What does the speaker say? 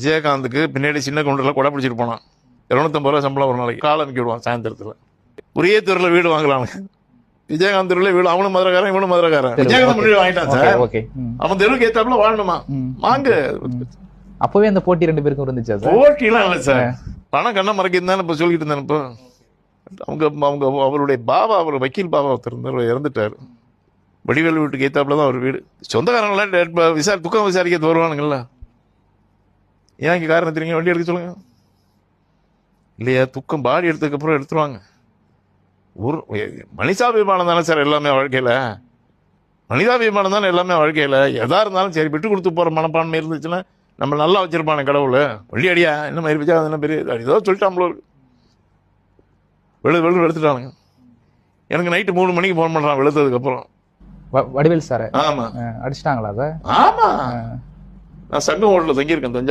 விஜயகாந்துக்கு பின்னாடி சின்ன கவுண்டரில் கொடை பிடிச்சிட்டு போனான். இரநூத்தம்பது ரூபா சம்பளம் ஒரு நாளைக்கு. கால் அமைக்க விடுவான் சாயந்தரத்தில். ஒரே தெருவில் வீடு வாங்கலாம் விஜயகாந்த் தெருவில் வீடு அவனும் மதுரக்காரன் இவனும் மதுரக்காரன். தெரு, விஜயகாந்த். முன்னாடி வாங்கிட்டான் சார். அவன் தெருவுக்கு ஏத்தாப்புல வாழணுமா. வாங்க. அப்பவே அந்த போட்டி ரெண்டு பேருக்கும் இருந்துச்சா சார்? போட்டிலாம் இல்லை சார். பணம் கண்ண மறைக்கிறதுதானே இப்போ சொல்லிட்டு இருந்தேன் இப்போ. அவங்க அவங்க அவருடைய பாபா அவர் வக்கீல் பாபா ஒருத்தர் இருந்தார் இறந்துட்டார். வடிவேலு வீட்டுக்கு ஏத்தாப்புல தான் அவர் வீடு. சொந்தக்காரங்களாம் விசாரி துக்கம் விசாரிக்க வருவானுங்கல்ல ஏன் இங்கே காரணம் தெரியுங்க வண்டி எடுக்க சொல்லுங்க. இல்லையா? துக்கம் பாடி எடுத்ததுக்கப்புறம் எடுத்துருவாங்க. ஒரு மனிதாபிமானம் தானே சார் எல்லாமே வாழ்க்கையில்? மனிதாபிமானம் தானே எல்லாமே வாழ்க்கையில்? எதா இருந்தாலும் சரி விட்டு கொடுத்து போகிற மனப்பான்மை இருந்துச்சுன்னா நம்ம நல்லா வச்சிருப்பானே கடவுள். வள்ளி அடியா? என்ன மாதிரி வச்சா என்ன பெரிய ஏதோ சொல்லிட்டாங்களோ வெளு வெளு வெளுத்துட்டானுங்க. எனக்கு நைட்டு மூணு மணிக்கு ஃபோன் பண்ணுறான் வெளுத்ததுக்கப்புறம் வடிவேல் சார். ஆமாம் அடிச்சிட்டாங்களா சார் ஆமாம் நான் சங்கம் ஹோட்டலில் தங்கியிருக்கேன் தஞ்சாவூர்.